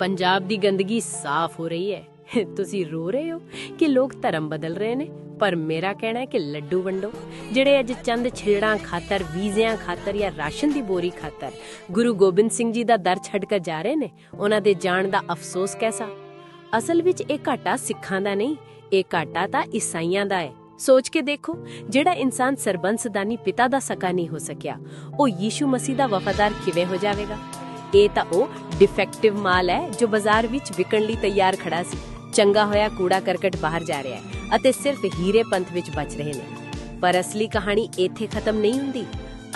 ਪੰਜਾਬ ਦੀ ਗੰਦਗੀ ਸਾਫ਼ ਹੋ ਰਹੀ ਹੈ। ਤੁਸੀਂ ਰੋ ਰਹੇ ਹੋ ਕਿ ਲੋਕ ਧਰਮ ਬਦਲ ਰਹੇ ਨੇ, ਪਰ ਮੇਰਾ ਕਹਿਣਾ ਹੈ ਕਿ ਲੱਡੂ ਵੰਡੋ, ਜਿਹੜੇ ਅੱਜ ਚੰਦ ਛਿੜਾਂ ਖਾਤਰ, ਵੀਜ਼ਿਆਂ ਖਾਤਰ ਜਾਂ ਰਾਸ਼ਨ ਦੀ ਬੋਰੀ ਖਾਤਰ ਗੁਰੂ ਗੋਬਿੰਦ ਸਿੰਘ ਜੀ ਦਾ ਦਰ ਛੱਡ ਕੇ ਜਾ ਰਹੇ ਨੇ, ਉਹਨਾਂ ਦੇ ਜਾਣ ਦਾ ਅਫਸੋਸ ਕੈਸਾ? ਅਸਲ ਵਿੱਚ ਇਹ ਘਾਟਾ ਸਿੱਖਾਂ ਦਾ ਨਹੀਂ, ਇਹ ਘਾਟਾ ਤਾਂ ਈਸਾਈਆਂ ਦਾ ਹੈ। ਸੋਚ ਕੇ ਦੇਖੋ, ਜਿਹੜਾ ਇਨਸਾਨ ਸਰਬੰਸਦਾਨੀ ਪਿਤਾ ਦਾ ਸਕਾ ਨਹੀਂ ਹੋ ਸਕਿਆ, ਉਹ ਯੀਸ਼ੂ ਮਸੀਹ ਦਾ ਵਫਾਦਾਰ ਕਿਵੇਂ ਹੋ ਜਾਵੇਗਾ? ਇਹ ਤਾਂ ਉਹ ਡਿਫੈਕਟਿਵ ਮਾਲ ਹੈ, ਜੋ ਬਾਜ਼ਾਰ ਵਿੱਚ ਵਿਕਣ ਲਈ ਤਿਆਰ ਖੜਾ ਸੀ। ਚੰਗਾ ਹੋਇਆ ਕੂੜਾ ਕਰਕਟ ਬਾਹਰ ਜਾ ਰਿਹਾ ਹੈ ਅਤੇ ਸਿਰਫ ਹੀਰੇ ਪੰਥ ਵਿੱਚ ਬਚ ਰਹੇ ਨੇ। ਪਰ ਅਸਲੀ ਕਹਾਣੀ ਇੱਥੇ ਖਤਮ ਨਹੀਂ ਹੁੰਦੀ।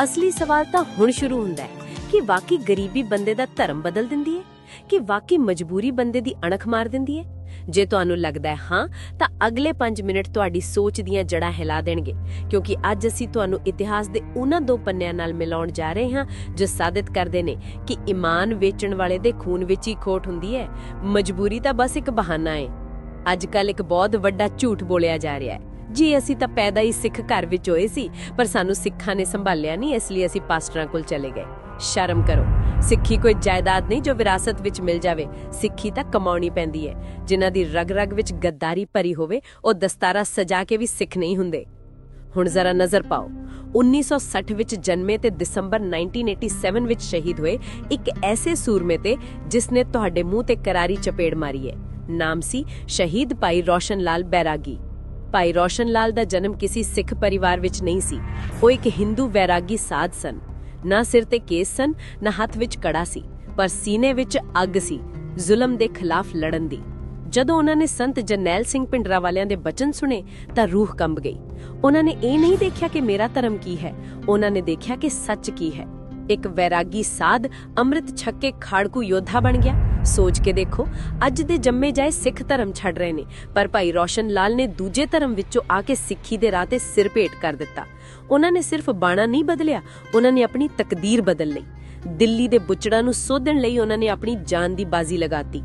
ਅਸਲੀ ਸਵਾਲ ਤਾਂ ਹੁਣ ਸ਼ੁਰੂ ਹੁੰਦਾ ਹੈ ਕਿ ਵਾਕਈ ਗਰੀਬੀ ਬੰਦੇ ਦਾ ਧਰਮ ਬਦਲ ਦਿੰਦੀ ਹੈ? ਕਿ ਵਾਕਈ ਮਜਬੂਰੀ ਬੰਦੇ ਦੀ ਅਣਖ ਮਾਰ ਦਿੰਦੀ ਹੈ? ਜੇ ਤੁਹਾਨੂੰ ਲੱਗਦਾ ਹੈ, ਹਾਂ, ਤਾਂ ਅਗਲੇ 5 ਮਿੰਟ ਤੁਹਾਡੀ ਸੋਚ ਦੀਆਂ ਜੜਾਂ ਹਿਲਾ ਦੇਣਗੇ। ਕਿਉਂਕਿ ਅੱਜ ਅਸੀਂ ਤੁਹਾਨੂੰ ਇਤਿਹਾਸ ਦੇ ਉਹਨਾਂ ਦੋ ਪੰਨਿਆਂ ਨਾਲ ਮਿਲਾਉਣ ਜਾ ਰਹੇ ਹਾਂ, ਜੋ ਸਾਬਿਤ ਕਰਦੇ ਨੇ ਕਿ ਇਮਾਨ ਵੇਚਣ ਵਾਲੇ ਦੇ ਖੂਨ ਵਿੱਚ ਹੀ ਖੋਟ ਹੁੰਦੀ ਹੈ। ਮਜਬੂਰੀ ਤਾਂ ਬਸ ਇੱਕ ਬਹਾਨਾ ਹੈ। ਅੱਜ ਕੱਲ ਇੱਕ ਬਹੁਤ ਵੱਡਾ ਝੂਠ ਬੋਲਿਆ ਜਾ ਰਿਹਾ ਹੈ। ਜੀ ਅਸੀਂ ਤਾਂ ਪੈਦਾ ਹੀ ਸਿੱਖ ਘਰ ਵਿੱਚ ਹੋਏ ਸੀ, ਪਰ ਸਾਨੂੰ ਸਿੱਖਾਂ ਨੇ ਸੰਭਾਲਿਆ ਨਹੀਂ, ਇਸ ਲਈ ਅਸੀਂ ਪਾਸਟਰਾਂ ਕੋਲ ਚਲੇ ਗਏ। ਸ਼ਰਮ ਕਰੋ। ਸਿੱਖੀ ਕੋਈ ਜਾਇਦਾਦ ਨਹੀਂ ਜੋ ਵਿਰਾਸਤ ਵਿੱਚ ਮਿਲ ਜਾਵੇ। ਸਿੱਖੀ ਤਾਂ ਕਮਾਉਣੀ ਪੈਂਦੀ ਹੈ। ਜਿਨ੍ਹਾਂ ਦੀ ਰਗ-ਰਗ ਵਿੱਚ ਗੱਦਾਰੀ ਭਰੀ ਹੋਵੇ, ਉਹ ਦਸਤਾਰਾ ਸਜਾ ਕੇ ਵੀ ਸਿੱਖ ਨਹੀਂ ਹੁੰਦੇ। ਹੁਣ ਜ਼ਰਾ ਨਜ਼ਰ ਪਾਓ। 1960 ਵਿੱਚ ਜਨਮੇ ਤੇ ਦਸੰਬਰ 1987 ਵਿੱਚ ਸ਼ਹੀਦ ਹੋਏ ਇੱਕ ਐਸੇ ਸੂਰਮੇ ਤੇ ਜਿਸ ਨੇ ਤੁਹਾਡੇ ਮੂੰਹ ਤੇ ਕਰਾਰੀ ਚਪੇੜ ਮਾਰੀ ਹੈ। ਨਾਮ ਸੀ ਸ਼ਹੀਦ ਭਾਈ ਰੋਸ਼ਨ ਲਾਲ ਬੈਰਾਗੀ। ਭਾਈ ਰੋਸ਼ਨ ਲਾਲ ਦਾ ਜਨਮ ਕਿਸੇ ਸਿੱਖ ਪਰਿਵਾਰ ਵਿੱਚ ਨਹੀਂ ਸੀ। ਉਹ ਇੱਕ ਹਿੰਦੂ ਵੈਰਾਗੀ ਸਾਧ ਸਨ। ਨਾ ਸਿਰ ਤੇ ਕੇਸ ਸਨ, ਨਾ ਹੱਥ ਵਿੱਚ ਕੜਾ ਸੀ, ਪਰ ਸੀਨੇ ਵਿੱਚ ਅੱਗ ਸੀ, ਜ਼ੁਲਮ ਦੇ ਖਿਲਾਫ ਲੜਨ ਦੀ। ਜਦੋਂ ਉਹਨਾਂ ਨੇ ਸੰਤ ਜਰਨੈਲ ਸਿੰਘ ਪਿੰਡਰਾ ਵਾਲਿਆਂ ਦੇ ਬਚਨ ਸੁਣੇ, ਤਾਂ ਰੂਹ ਕੰਬ ਗਈ। ਉਹਨਾਂ ਨੇ ਇਹ ਨਹੀਂ ਦੇਖਿਆ ਕਿ ਮੇਰਾ ਧਰਮ ਕੀ ਹੈ। ਉਹਨਾਂ ਨੇ ਦੇਖਿਆ ਕਿ ਸੱਚ ਕੀ ਹੈ। ਇੱਕ ਵੈਰਾਗੀ ਸਾਧ ਅੰਮ੍ਰਿਤ ਛਕ ਖਾੜਕੂ ਯੋਧਾ ਬਣ ਗਿਆ। ਸੋਚ ਕੇ ਦੇਖੋ, ਅੱਜ ਦੇ ਜੰਮੇ ਜਾਏ ਸਿੱਖ ਧਰਮ ਛੱਡ ਰਹੇ ਨੇ, ਪਰ ਭਾਈ ਰੋਸ਼ਨ ਲਾਲ ਨੇ ਦੂਜੇ ਧਰਮ ਵਿੱਚੋਂ ਆ ਕੇ ਸਿੱਖੀ ਦੇ ਰਾਹ ਤੇ ਸਿਰ ਭੇਟ ਕਰ ਦਿੱਤਾ। ਉਹਨਾਂ ਨੇ ਸਿਰਫ ਬਾਣਾ ਨਹੀਂ ਬਦਲਿਆ, ਉਹਨਾਂ ਨੇ ਆਪਣੀ ਤਕਦੀਰ ਬਦਲ ਲਈ। ਦਿੱਲੀ ਦੇ ਬੁੱਚੜਾਂ ਨੂੰ ਸੋਧਣ ਲਈ ਉਹਨਾਂ ਨੇ ਆਪਣੀ ਜਾਨ ਦੀ ਬਾਜ਼ੀ ਲਗਾਤੀ।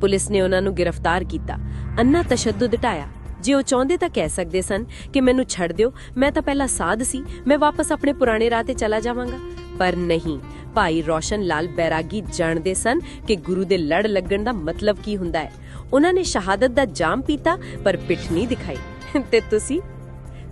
ਪੁਲਿਸ ਨੇ ਉਹਨਾਂ ਨੂੰ ਗ੍ਰਿਫਤਾਰ ਕੀਤਾ, ਅੰਨਾ ਤਸ਼ੱਦਦ ਢਾਇਆ। ਜੇ ਉਹ ਚਾਹੁੰਦੇ ਤਾਂ ਕਹਿ ਸਕਦੇ ਸਨ ਕਿ ਮੈਨੂੰ ਛੱਡ ਦਿਓ, ਮੈਂ ਤਾਂ ਪਹਿਲਾਂ ਸਾਧ ਸੀ, ਮੈਂ ਵਾਪਸ ਆਪਣੇ ਪੁਰਾਣੇ ਰਾਹ ਤੇ ਚਲਾ ਜਾਵਾਂਗਾ। ਪਰ ਨਹੀਂ, ਭਾਈ ਰੋਸ਼ਨ ਲਾਲ ਬੈਰਾਗੀ ਜਾਣਦੇ ਸਨ ਕਿ ਗੁਰੂ ਦੇ ਲੜ ਲੱਗਣ ਦਾ ਮਤਲਬ ਕੀ ਹੁੰਦਾ ਹੈ। ਉਹਨਾਂ ਨੇ ਸ਼ਹਾਦਤ ਦਾ ਜਾਮ ਪੀਤਾ, ਪਰ ਪਿੱਠ ਨਹੀਂ ਦਿਖਾਈ। ਤੇ ਤੁਸੀਂ?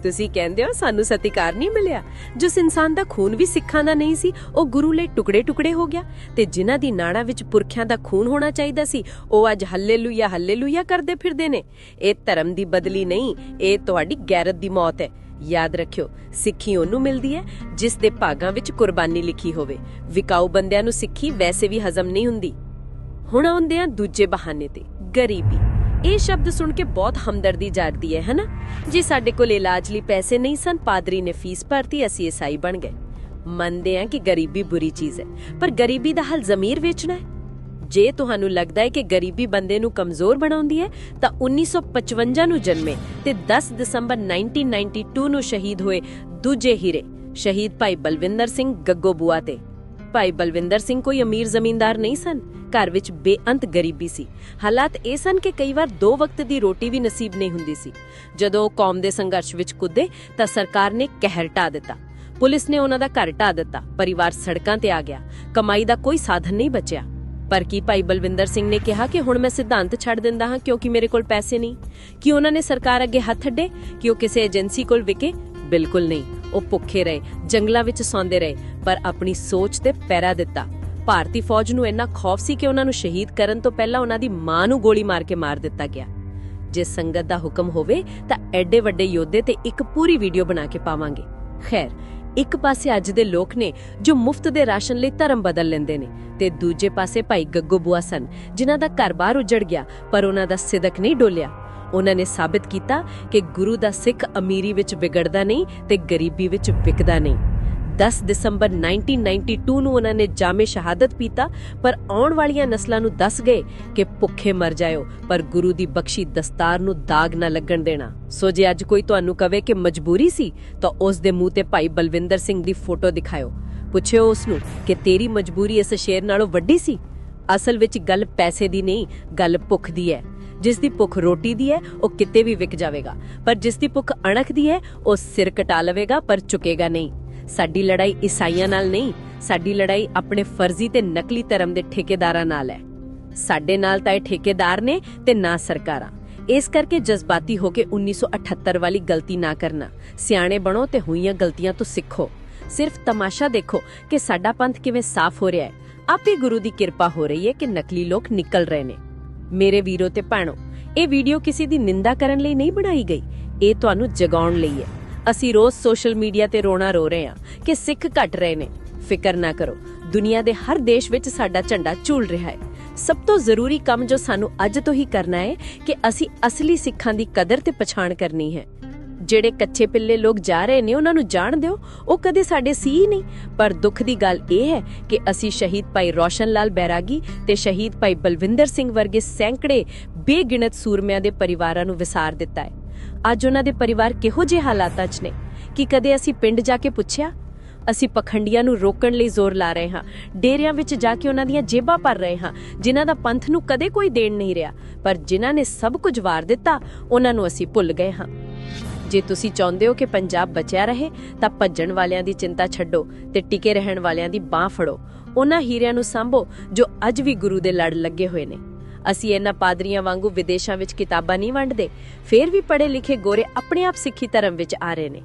ਤੁਸੀਂ ਕਹਿੰਦੇ ਹੋ, ਸਾਨੂੰ ਸਤਿਕਾਰ ਨਹੀਂ ਮਿਲਿਆ। ਜਿਸ ਇਨਸਾਨ ਦਾ ਖੂਨ ਵੀ ਸਿੱਖਾਂ ਦਾ ਨਹੀਂ ਸੀ, ਉਹ ਗੁਰੂ ਲਈ ਟੁਕੜੇ-ਟੁਕੜੇ ਹੋ ਗਿਆ। ਤੇ ਜਿਨ੍ਹਾਂ ਦੀ ਨਾੜਾਂ ਵਿੱਚ ਪੁਰਖਿਆਂ ਦਾ ਖੂਨ ਹੋਣਾ ਚਾਹੀਦਾ ਸੀ, ਉਹ ਅੱਜ ਹੱਲੇਲੂਇਆ ਹੱਲੇਲੂਇਆ ਕਰਦੇ ਫਿਰਦੇ ਨੇ। ਇਹ ਧਰਮ ਦੀ ਬਦਲੀ ਨਹੀਂ, ਇਹ ਤੁਹਾਡੀ ਗੈਰਤ ਦੀ ਮੌਤ ਹੈ। ਯਾਦ ਰੱਖਿਓ, ਸਿੱਖੀ ਉਹਨੂੰ ਮਿਲਦੀ ਹੈ, ਜਿਸ ਦੇ ਭਾਗਾਂ ਵਿੱਚ ਕੁਰਬਾਨੀ ਲਿਖੀ ਹੋਵੇ। ਵਿਕਾਊ ਬੰਦਿਆਂ ਨੂੰ ਸਿੱਖੀ ਵੈਸੇ ਵੀ ਹਜ਼ਮ ਨਹੀਂ ਹੁੰਦੀ। ਹੁਣ ਆਉਂਦੇ ਆ ਦੂਜੇ ਬਹਾਨੇ ਤੇ, ਗਰੀਬੀ। ਇਹ ਸ਼ਬਦ ਸੁਣ ਕੇ ਬਹੁਤ ਹਮਦਰਦੀ ਜਾਗਦੀ ਹੈ ਹਨਾ ਜੇ ਸਾਡੇ ਕੋਲ ਇਲਾਜ ਲਈ ਪੈਸੇ ਨਹੀਂ ਸਨ, ਪਾਦਰੀ ਨੇ ਫੀਸ ਭਰਤੀ, ਅਸੀਂ ਈਸਾਈ ਬਣ ਗਏ। ਮੰਨਦੇ ਆ ਕਿ ਗਰੀਬੀ ਬੁਰੀ ਚੀਜ਼ ਹੈ, ਪਰ ਗਰੀਬੀ ਦਾ ਹੱਲ ਜ਼ਮੀਰ ਵੇਚਣਾ ਹੈ। ਜੇ ਤੁਹਾਨੂੰ ਲੱਗਦਾ ਹੈ ਕਿ ਗਰੀਬੀ ਬੰਦੇ ਨੂੰ ਕਮਜ਼ੋਰ ਬਣਾਉਂਦੀ ਹੈ, ਤਾਂ 1955 ਨੂੰ ਜਨਮੇ ਤੇ 10 ਦਸੰਬਰ 1992 ਨੂੰ ਸ਼ਹੀਦ ਹੋਏ ਦੂਜੇ ਹੀਰੇ, ਸ਼ਹੀਦ ਭਾਈ ਬਲਵਿੰਦਰ ਸਿੰਘ ਗੱਗੋ ਬੁਆ ਤੇ। ਭਾਈ ਬਲਵਿੰਦਰ ਸਿੰਘ ਕੋਈ ਅਮੀਰ ਜ਼ਮੀਂਦਾਰ ਨਹੀਂ ਸਨ। ਘਰ ਵਿੱਚ ਬੇਅੰਤ ਗਰੀਬੀ ਸੀ। ਹਾਲਾਤ ਇਹ ਸਨ ਕਿ ਕਈ ਵਾਰ ਦੋ ਵਕਤ ਦੀ ਰੋਟੀ ਵੀ ਨਸੀਬ ਨਹੀਂ ਹੁੰਦੀ ਸੀ। ਜਦੋਂ ਕੌਮ ਦੇ ਸੰਘਰਸ਼ ਵਿੱਚ ਕੁੱਦੇ, ਤਾਂ ਸਰਕਾਰ ਨੇ ਕਹਿਰ ਢਾ ਦਿੱਤਾ। ਪੁਲਿਸ ਨੇ ਉਹਨਾਂ ਦਾ ਘਰ ਢਾ ਦਿੱਤਾ। ਪਰਿਵਾਰ ਸੜਕਾਂ ਤੇ ਆ ਗਿਆ। ਕਮਾਈ ਦਾ ਕੋਈ ਸਾਧਨ ਨਹੀਂ ਬਚਿਆ। ਪਰ ਕੀ ਭਾਈ ਬਲਵਿੰਦਰ ਸਿੰਘ ਨੇ ਕਿਹਾ ਕਿ ਹੁਣ ਮੈਂ ਸਿਧਾਂਤ ਛੱਡ ਦਿੰਦਾ ਹਾਂ ਕਿਉਂਕਿ ਮੇਰੇ ਕੋਲ ਪੈਸੇ ਨਹੀਂ? ਕਿ ਉਹਨਾਂ ਨੇ ਸਰਕਾਰ ਅੱਗੇ ਹੱਥ ਅੱਡੇ? ਕਿ ਉਹ ਕਿਸੇ ਏਜੰਸੀ ਕੋਲ ਵਿਕੇ? ਬਿਲਕੁਲ ਨਹੀਂ। ਉਹ ਭੁੱਖੇ ਰਹੇ, ਜੰਗਲਾਂ ਵਿੱਚ ਸੌਂਦੇ ਰਹੇ, ਪਰ ਆਪਣੀ ਸੋਚ ਤੇ ਪੈਰਾ ਦਿੱਤਾ। ਭਾਰਤੀ ਫੌਜ ਨੂੰ ਇੰਨਾ ਖੌਫ ਸੀ ਕਿ ਉਹਨਾਂ ਨੂੰ ਸ਼ਹੀਦ ਕਰਨ ਤੋਂ ਪਹਿਲਾਂ ਉਹਨਾਂ ਦੀ ਮਾਂ ਨੂੰ ਗੋਲੀ ਮਾਰ ਕੇ ਮਾਰ ਦਿੱਤਾ ਗਿਆ। ਜੇ ਸੰਗਤ ਦਾ ਹੁਕਮ ਹੋਵੇ, ਤਾਂ ਐਡੇ ਵੱਡੇ ਯੋਧੇ ਤੇ ਇੱਕ ਪੂਰੀ ਵੀਡੀਓ ਬਣਾ ਕੇ ਪਾਵਾਂਗੇ। ਖੈਰ, ਇੱਕ ਪਾਸੇ ਅੱਜ ਦੇ ਲੋਕ ਨੇ ਜੋ ਮੁਫਤ ਦੇ ਰਾਸ਼ਨ ਲਈ ਧਰਮ ਬਦਲ ਲੈਂਦੇ ਨੇ ਤੇ ਦੂਜੇ ਪਾਸੇ ਭਾਈ ਗੱਗੋ ਬੁਆ ਸਨ, ਜਿਨ੍ਹਾਂ ਦਾ ਘਰ-ਬਾਰ ਉਜੜ ਗਿਆ, ਪਰ ਉਹਨਾਂ ਦਾ ਸਿਦਕ ਨਹੀਂ ਡੋਲਿਆ। ਉਹਨਾਂ ਨੇ ਸਾਬਿਤ ਕੀਤਾ ਕਿ ਗੁਰੂ ਦਾ ਸਿੱਖ ਅਮੀਰੀ ਵਿੱਚ ਵਿਗੜਦਾ ਨਹੀਂ ਤੇ ਗਰੀਬੀ ਵਿੱਚ ਵਿਕਦਾ ਨਹੀਂ। 10 ਦਸੰਬਰ 1992 ਨੂੰ ਉਹਨਾਂ ਨੇ ਜਾਮੇ ਸ਼ਹਾਦਤ ਪੀਤਾ, ਪਰ ਆਉਣ ਵਾਲੀਆਂ ਨਸਲਾਂ ਨੂੰ ਦੱਸ ਗਏ ਕਿ ਭੁੱਖੇ ਮਰ ਜਾਇਓ, ਪਰ ਗੁਰੂ ਦੀ ਬਖਸ਼ੀ ਦਸਤਾਰ ਨੂੰ ਦਾਗ ਨਾ ਲੱਗਣ ਦੇਣਾ। ਸੋ ਜੇ ਅੱਜ ਕੋਈ ਤੁਹਾਨੂੰ ਕਵੇ ਕਿ ਮਜਬੂਰੀ ਸੀ, ਤਾਂ ਉਸ ਦੇ ਮੂੰਹ ਤੇ ਭਾਈ ਬਲਵਿੰਦਰ ਸਿੰਘ ਦੀ ਫੋਟੋ ਦਿਖਾਇਓ। ਪੁੱਛਿਓ ਉਸ ਨੂੰ ਕਿ ਤੇਰੀ ਮਜਬੂਰੀ ਇਸ ਸ਼ੇਰ ਨਾਲੋਂ ਵੱਡੀ ਸੀ? ਅਸਲ ਵਿੱਚ ਗੱਲ ਪੈਸੇ ਦੀ ਨਹੀਂ, ਗੱਲ ਭੁੱਖ ਦੀ ਹੈ। ਜਿਸ ਦੀ ਭੁੱਖ ਰੋਟੀ ਦੀ ਹੈ, ਉਹ ਕਿਤੇ ਵੀ ਵਿਕ ਜਾਵੇਗਾ। ਪਰ ਜਿਸ ਦੀ ਭੁੱਖ ਅਣਖ ਦੀ ਹੈ, ਉਹ ਸਿਰ ਕਟਾ ਲਵੇਗਾ, ਪਰ ਝੁਕੇਗਾ ਨਹੀਂ। ਸਾਡੀ ਲੜਾਈ ਈਸਾਈਆਂ ਨਾਲ ਨਹੀਂ, ਸਾਡੀ ਲੜਾਈ ਆਪਣੇ ਫਰਜ਼ੀ ਤੇ ਨਕਲੀ ਧਰਮ ਦੇ ਠੇਕੇਦਾਰਾਂ ਨਾਲ ਹੈ। ਸਾਡੇ ਨਾਲ ਤਾਂ ਇਹ ਠੇਕੇਦਾਰ ਨੇ ਤੇ ਨਾ ਸਰਕਾਰਾਂ। ਇਸ ਕਰਕੇ ਜਜ਼ਬਾਤੀ ਹੋ ਕੇ 1978 ਵਾਲੀ ਗਲਤੀ ਨਾ ਕਰਨਾ। ਸਿਆਣੇ ਬਣੋ ਤੇ ਹੋਈਆਂ ਗਲਤੀਆਂ ਤੋਂ ਸਿੱਖੋ। ਸਿਰਫ ਤਮਾਸ਼ਾ ਦੇਖੋ ਕਿ ਸਾਡਾ ਪੰਥ ਕਿਵੇਂ ਸਾਫ਼ ਹੋ ਰਿਹਾ ਹੈ। ਆਪੇ ਗੁਰੂ ਦੀ ਕਿਰਪਾ ਹੋ ਰਹੀ ਹੈ ਕਿ ਨਕਲੀ ਲੋਕ ਨਿਕਲ ਰਹੇ ਨੇ। ਮੇਰੇ ਵੀਰੋ ਤੇ ਭੈਣੋ, ਇਹ ਵੀਡੀਓ ਕਿਸੇ ਦੀ ਨਿੰਦਾ ਕਰਨ ਲਈ ਨਹੀਂ ਬਣਾਈ ਗਈ। ਇਹ ਤੁਹਾਨੂੰ ਜਗਾਉਣ ਲਈ ਹੈ। ਅਸੀਂ ਰੋਜ਼ ਸੋਸ਼ਲ ਮੀਡੀਆ ਤੇ ਰੋਣਾ ਰੋ ਰਹੇ ਹਾਂ ਕਿ ਸਿੱਖ ਘਟ ਰਹੇ ਨੇ। ਫਿਕਰ ਨਾ ਕਰੋ, ਦੁਨੀਆ ਦੇ ਹਰ ਦੇਸ਼ ਵਿੱਚ ਸਾਡਾ ਝੰਡਾ ਝੂਲ ਰਿਹਾ ਹੈ। ਸਭ ਤੋਂ ਜ਼ਰੂਰੀ ਕੰਮ ਜੋ ਸਾਨੂੰ ਅੱਜ ਤੋਂ ਹੀ ਕਰਨਾ ਹੈ ਕਿ ਅਸੀਂ ਅਸਲੀ ਸਿੱਖਾਂ ਦੀ ਕਦਰ ਤੇ ਪਛਾਣ ਕਰਨੀ ਹੈ। ਜਿਹੜੇ ਕੱਚੇ ਪਿੱਲੇ ਲੋਕ ਜਾ ਰਹੇ ਨੇ, ਉਹਨਾਂ ਨੂੰ ਜਾਣ ਦਿਓ। ਉਹ ਕਦੇ ਸਾਡੇ ਸੀ ਹੀ ਨਹੀਂ। ਪਰ ਦੁੱਖ ਦੀ ਗੱਲ ਇਹ ਹੈ ਕਿ ਅਸੀਂ ਸ਼ਹੀਦ ਭਾਈ ਰੋਸ਼ਨ ਲਾਲ ਬੈਰਾਗੀ ਤੇ ਸ਼ਹੀਦ ਭਾਈ ਬਲਵਿੰਦਰ ਸਿੰਘ ਵਰਗੇ ਸੈਂਕੜੇ ਬੇਗਿਣਤ ਸੂਰਮਿਆਂ ਦੇ ਪਰਿਵਾਰਾਂ ਨੂੰ ਵਿਸਾਰ ਦਿੱਤਾ ਹੈ। ਅੱਜ ਉਹਨਾਂ ਦੇ ਪਰਿਵਾਰ ਕਿਹੋ ਜਿਹੇ ਹਾਲਾਤਾਂ 'ਚ ਨੇ? ਕਿ ਕਦੇ ਅਸੀਂ ਪਿੰਡ ਜਾ ਕੇ ਪੁੱਛਿਆ? ਅਸੀਂ ਪਖੰਡੀਆਂ ਨੂੰ ਰੋਕਣ ਲਈ ਜ਼ੋਰ ਲਾ ਰਹੇ ਹਾਂ। ਡੇਰਿਆਂ ਵਿੱਚ ਜਾ ਕੇ ਉਹਨਾਂ ਦੀਆਂ ਜੇਬਾਂ ਭਰ ਰਹੇ ਹਾਂ। ਜਿਨ੍ਹਾਂ ਦਾ ਪੰਥ ਨੂੰ ਕਦੇ ਕੋਈ ਦੇਣ ਨਹੀਂ ਰਿਹਾ। ਪਰ ਜਿਨ੍ਹਾਂ ਨੇ ਸਭ ਕੁਝ ਵਾਰ ਦਿੱਤਾ, ਉਹਨਾਂ ਨੂੰ ਅਸੀਂ ਭੁੱਲ ਗਏ ਹਾਂ। ਜੇ ਤੁਸੀਂ ਚਾਹੁੰਦੇ ਹੋ ਕਿ ਪੰਜਾਬ ਬਚਿਆ ਰਹੇ, ਤਾਂ ਭੱਜਣ ਵਾਲਿਆਂ ਦੀ ਚਿੰਤਾ ਛੱਡੋ ਤੇ ਟਿਕੇ ਰਹਿਣ ਵਾਲਿਆਂ ਦੀ ਬਾਹ ਫੜੋ। ਉਹਨਾਂ ਹੀਰਿਆਂ ਨੂੰ ਸੰਭੋ ਜੋ ਅੱਜ ਵੀ ਗੁਰੂ ਦੇ ਲੜ ਲੱਗੇ ਹੋਏ ਨੇ। ਅਸੀਂ ਇਹਨਾਂ ਪਾਦਰੀਆਂ ਵਾਂਗੂ ਵਿਦੇਸ਼ਾਂ ਵਿੱਚ ਕਿਤਾਬਾਂ ਨਹੀਂ ਵੰਡਦੇ, ਫੇਰ ਵੀ ਪੜ੍ਹੇ ਲਿਖੇ ਗੋਰੇ ਆਪਣੇ ਆਪ ਸਿੱਖੀ ਧਰਮ ਵਿੱਚ ਆ ਰਹੇ ਨੇ।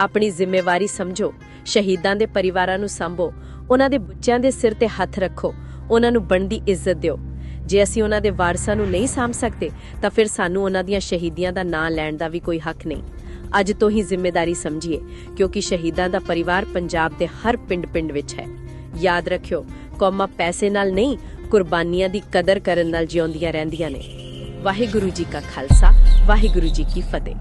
ਆਪਣੀ ਜ਼ਿੰਮੇਵਾਰੀ ਸਮਝੋ, ਸ਼ਹੀਦਾਂ ਦੇ ਪਰਿਵਾਰਾਂ ਨੂੰ ਸੰਭੋ, ਉਹਨਾਂ ਦੇ ਬੱਚਿਆਂ ਦੇ ਸਿਰ ਤੇ ਹੱਥ ਰੱਖੋ, ਉਹਨਾਂ ਨੂੰ ਬਣਦੀ ਇੱਜ਼ਤ ਦਿਓ। ਜੇ ਅਸੀਂ ਉਹਨਾਂ ਦੇ ਵਾਰਸਾਂ ਨੂੰ ਨਹੀਂ ਸਾਂਭ ਸਕਦੇ, ਤਾਂ ਫਿਰ ਸਾਨੂੰ ਉਹਨਾਂ ਦੀਆਂ ਸ਼ਹੀਦੀਆਂ ਦਾ ਨਾਂ ਲੈਣ ਦਾ ਵੀ ਕੋਈ ਹੱਕ ਨਹੀਂ। ਅੱਜ ਤੋਂ ਹੀ ਜ਼ਿੰਮੇਵਾਰੀ ਸਮਝੀਏ, ਕਿਉਂਕਿ ਸ਼ਹੀਦਾਂ ਦਾ ਪਰਿਵਾਰ ਪੰਜਾਬ ਦੇ ਹਰ ਪਿੰਡ-ਪਿੰਡ ਵਿੱਚ ਹੈ। ਯਾਦ ਰੱਖਿਓ, ਕੌਮਾਂ ਪੈਸੇ ਨਾਲ ਨਹੀਂ, ਕੁਰਬਾਨੀਆਂ ਦੀ ਕਦਰ ਕਰਨ ਨਾਲ ਜਿਉਂਦੀਆਂ ਰਹਿੰਦੀਆਂ ਨੇ। ਵਾਹਿਗੁਰੂ ਜੀ ਕਾ ਖਾਲਸਾ, ਵਾਹਿਗੁਰੂ ਜੀ ਕੀ ਫਤਿਹ।